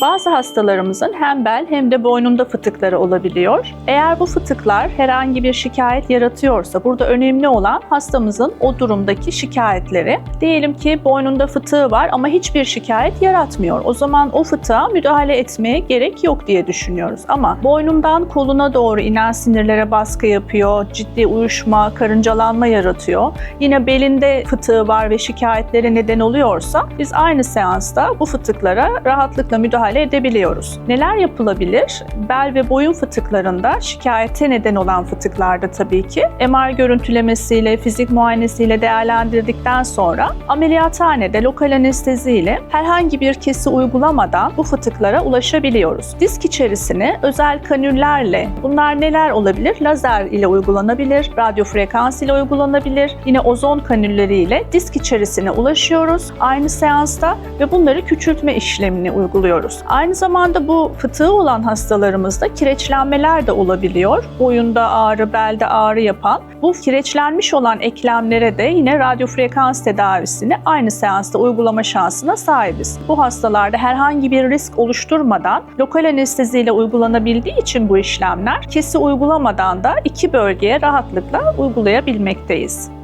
Bazı hastalarımızın hem bel hem de boynunda fıtıkları olabiliyor. Eğer bu fıtıklar herhangi bir şikayet yaratıyorsa burada önemli olan hastamızın o durumdaki şikayetleri. Diyelim ki boynunda fıtığı var ama hiçbir şikayet yaratmıyor. O zaman o fıtığa müdahale etmeye gerek yok diye düşünüyoruz. Ama boynundan koluna doğru inen sinirlere baskı yapıyor, ciddi uyuşma, karıncalanma yaratıyor. Yine belinde fıtığı var ve şikayetleri neden oluyorsa biz aynı seansta bu fıtıklara rahatlıkla müdahale edebiliyoruz. Neler yapılabilir? Bel ve boyun fıtıklarında şikayete neden olan fıtıklarda tabii ki MR görüntülemesiyle, fizik muayenesiyle değerlendirdikten sonra ameliyathanede lokal anesteziyle herhangi bir kesi uygulamadan bu fıtıklara ulaşabiliyoruz. Disk içerisine özel kanüllerle bunlar neler olabilir? Lazer ile uygulanabilir, radyo frekans ile uygulanabilir, yine ozon kanülleriyle disk içerisine ulaşıyoruz aynı seansta ve bunları küçültme işlemini uyguluyoruz. Aynı zamanda bu fıtığı olan hastalarımızda kireçlenmeler de olabiliyor. Boyunda ağrı, belde ağrı yapan. Bu kireçlenmiş olan eklemlere de yine radyo frekans tedavisini aynı seansta uygulama şansına sahibiz. Bu hastalarda herhangi bir risk oluşturmadan lokal anesteziyle uygulanabildiği için bu işlemler kesi uygulamadan da iki bölgeye rahatlıkla uygulayabilmekteyiz.